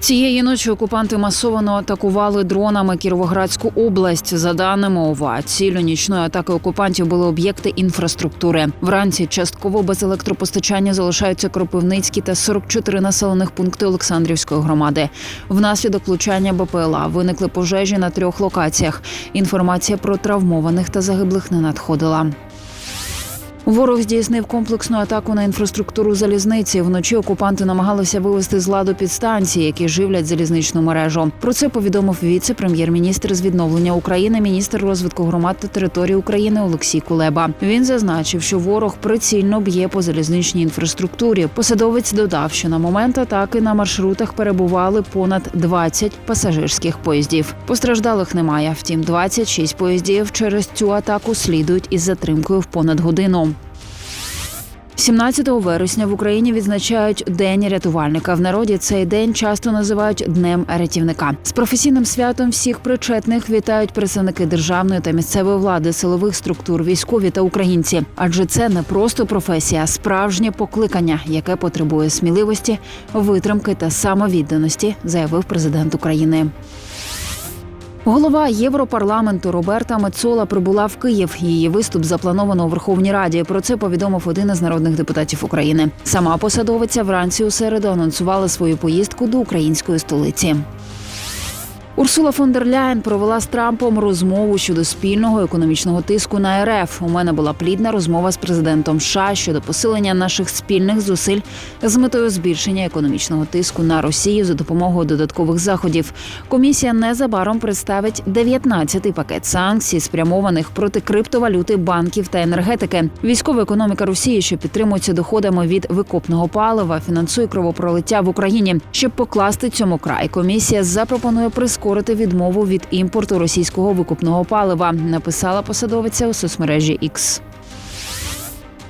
Цієї ночі окупанти масово атакували дронами Кіровоградську область. За даними ОВА, цілю нічної атаки окупантів були об'єкти інфраструктури. Вранці частково без електропостачання залишаються Кропивницькі та 44 населених пункти Олександрівської громади. Внаслідок влучання БПЛА виникли пожежі на трьох локаціях. Інформація про травмованих та загиблих не надходила. Ворог здійснив комплексну атаку на інфраструктуру залізниці. Вночі окупанти намагалися вивести з ладу підстанції, які живлять залізничну мережу. Про це повідомив віце-прем'єр-міністр з відновлення України, міністр розвитку громад та території України Олексій Кулеба. Він зазначив, що ворог прицільно б'є по залізничній інфраструктурі. Посадовець додав, що на момент атаки на маршрутах перебували понад 20 пасажирських поїздів. Постраждалих немає. Втім, 26 поїздів через цю атаку слідують із затримкою в понад годину. 17 вересня в Україні відзначають День рятувальника. В народі цей день часто називають Днем рятівника. З професійним святом всіх причетних вітають представники державної та місцевої влади, силових структур, військові та українці. Адже це не просто професія, а справжнє покликання, яке потребує сміливості, витримки та самовідданості, заявив президент України. Голова Європарламенту Роберта Мецола прибула в Київ. Її виступ заплановано у Верховній Раді. Про це повідомив один із народних депутатів України. Сама посадовиця вранці у середу анонсувала свою поїздку до української столиці. Урсула фон дер Ляєн провела з Трампом розмову щодо спільного економічного тиску на РФ. У мене була плідна розмова з президентом США щодо посилення наших спільних зусиль з метою збільшення економічного тиску на Росію за допомогою додаткових заходів. Комісія незабаром представить 19-й пакет санкцій, спрямованих проти криптовалюти, банків та енергетики. Військова економіка Росії, що підтримується доходами від викопного палива, фінансує кровопролиття в Україні. Щоб покласти цьому край, комісія запропонує прискорити відмову від імпорту російського викопного палива. Написала посадовиця у соцмережі X.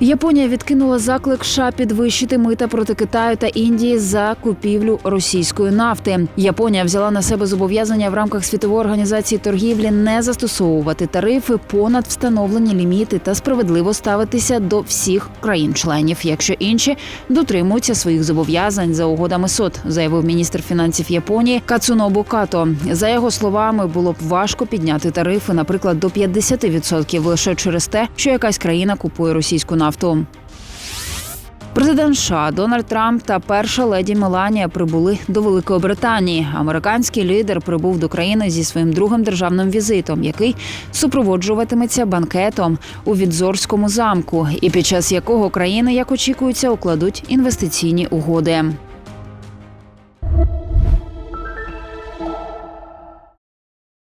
Японія відкинула заклик США підвищити мита проти Китаю та Індії за купівлю російської нафти. Японія взяла на себе зобов'язання в рамках світової організації торгівлі не застосовувати тарифи понад встановлені ліміти та справедливо ставитися до всіх країн-членів, якщо інші дотримуються своїх зобов'язань за угодами СОТ, заявив міністр фінансів Японії Кацунобу Като. За його словами, було б важко підняти тарифи, наприклад, до 50% лише через те, що якась країна купує російську нафту. Президент США Дональд Трамп та перша леді Меланія прибули до Великої Британії. Американський лідер прибув до країни зі своїм другим державним візитом, який супроводжуватиметься банкетом у Відзорському замку, і під час якого країни, як очікується, укладуть інвестиційні угоди.